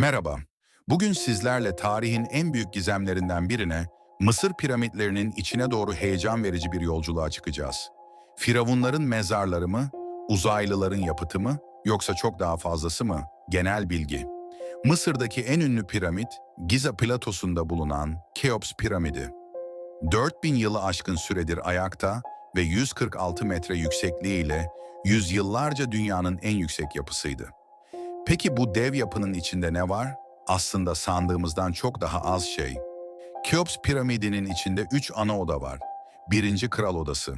Merhaba. Bugün sizlerle tarihin en büyük gizemlerinden birine, Mısır piramitlerinin içine doğru heyecan verici bir yolculuğa çıkacağız. Firavunların mezarları mı, uzaylıların yapıtı mı, yoksa çok daha fazlası mı? Genel bilgi. Mısır'daki en ünlü piramit, Giza platosunda bulunan Keops piramidi. 4000 yılı aşkın süredir ayakta ve 146 metre yüksekliğiyle yüzyıllarca dünyanın en yüksek yapısıydı. Peki bu dev yapının içinde ne var? Aslında sandığımızdan çok daha az şey. Keops piramidinin içinde üç ana oda var. Birinci kral odası.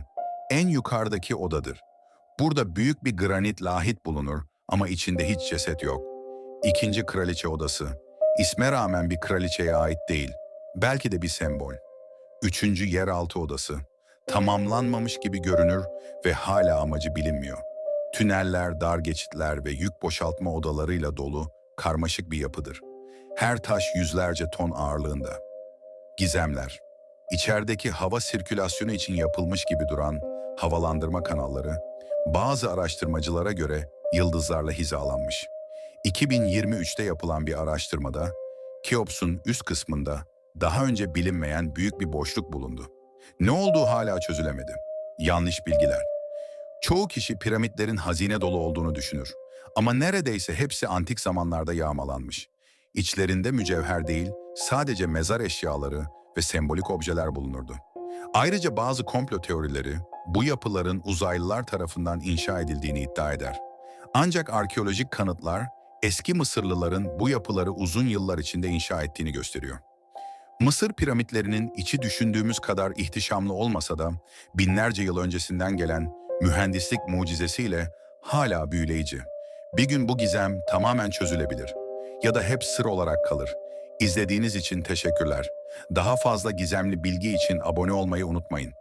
En yukarıdaki odadır. Burada büyük bir granit lahit bulunur ama içinde hiç ceset yok. İkinci kraliçe odası. İsme rağmen bir kraliçeye ait değil. Belki de bir sembol. Üçüncü yeraltı odası. Tamamlanmamış gibi görünür ve hala amacı bilinmiyor. Tüneller, dar geçitler ve yük boşaltma odalarıyla dolu karmaşık bir yapıdır. Her taş yüzlerce ton ağırlığında. Gizemler. İçerideki hava sirkülasyonu için yapılmış gibi duran havalandırma kanalları, bazı araştırmacılara göre yıldızlarla hizalanmış. 2023'te yapılan bir araştırmada, Keops'un üst kısmında daha önce bilinmeyen büyük bir boşluk bulundu. Ne olduğu hala çözülemedi. Yanlış bilgiler. Çoğu kişi piramitlerin hazine dolu olduğunu düşünür. Ama neredeyse hepsi antik zamanlarda yağmalanmış. İçlerinde mücevher değil, sadece mezar eşyaları ve sembolik objeler bulunurdu. Ayrıca bazı komplo teorileri bu yapıların uzaylılar tarafından inşa edildiğini iddia eder. Ancak arkeolojik kanıtlar eski Mısırlıların bu yapıları uzun yıllar içinde inşa ettiğini gösteriyor. Mısır piramitlerinin içi düşündüğümüz kadar ihtişamlı olmasa da binlerce yıl öncesinden gelen mühendislik mucizesiyle hala büyüleyici. Bir gün bu gizem tamamen çözülebilir ya da hep sır olarak kalır. İzlediğiniz için teşekkürler. Daha fazla gizemli bilgi için abone olmayı unutmayın.